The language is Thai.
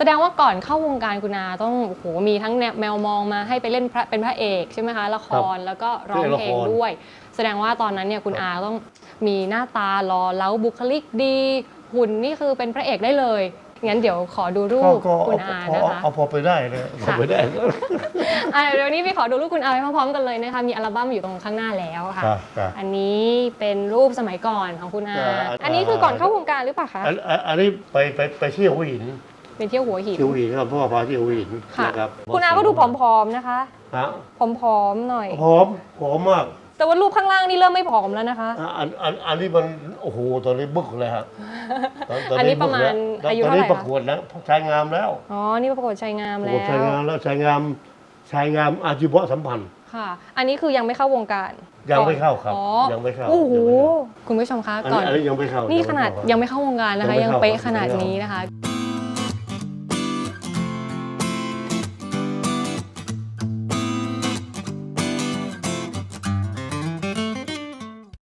แสดงว่าก่อนเข้าวงการคุณอาต้องโอ้โหมีทั้งแนวแมวมองมาให้ไปเล่นพระเป็นพระเอกใช่ไหมคะละครแล้วก็ร้องเพลงด้วย แสดงว่าตอนนั้นเนี่ยคุณอาต้องมีหน้าตาหล่อเล้าบุคลิกดี หุ่นนี่คือเป็นพระเอกได้เลยงั้นเดี๋ยวขอดูรูก็ปก็คุเอาณอาพอนะคะเอาพอไปได้เลยพอไปได้อะเดี๋ยวนี้พี่ขอดูรูปคุณอาไปพร้อมๆกันเลยนะคะมีอัลบั้มอยู่ตรงข้างหน้าแล้วค่ะครับครับอันนี้เป็นรูปสมัยก่อนของคุณอาอ่าอันนี้คือก่อนเข้าวงการหรือเปล่าคะอันอันอันนี้ไปไปไปเที่ยวหัวหิน เป็นเที่ยวหัวหินเที่ยวหัวหินครับพ่อพาเที่ยวหัวหินค่ะ นะครับคุณอาก็ดูผอมๆนะคะฮะผอมๆหน่อย ผอมผอมมากแต่ว่ารูปข้างล่างนี่เริ่มไม่ผอมแล้วนะคะ อะอันอันอันนี้มันโอ้โหตอนนี้บึกเลยฮะตอันนี้ประมาณบึกแล้วอายุตอนเท่าไหร่นี้คะ ประกวดแล้วชายงามแล้วอ๋อ นี่ประกวดชายงามประแล้กวดชายวงามแล้วชายงามชายงามอาชีวะสัมพันธ์ ค่ะ อันนี้คือยังไม่เข้าวงการยังไม่เข้าครับอ๋อยังไม่เข้าโอ้โหยังไม่เข้า คุณผู้ชมคะอันก่นี้อนอันนี้ยังไม่เข้านี่นี่ขนาดยังไม่เข้า วงการนะคะ ยังไม่ยังเข้า เป๊ะครับขนาดยังไม่เข้านี้นะคะ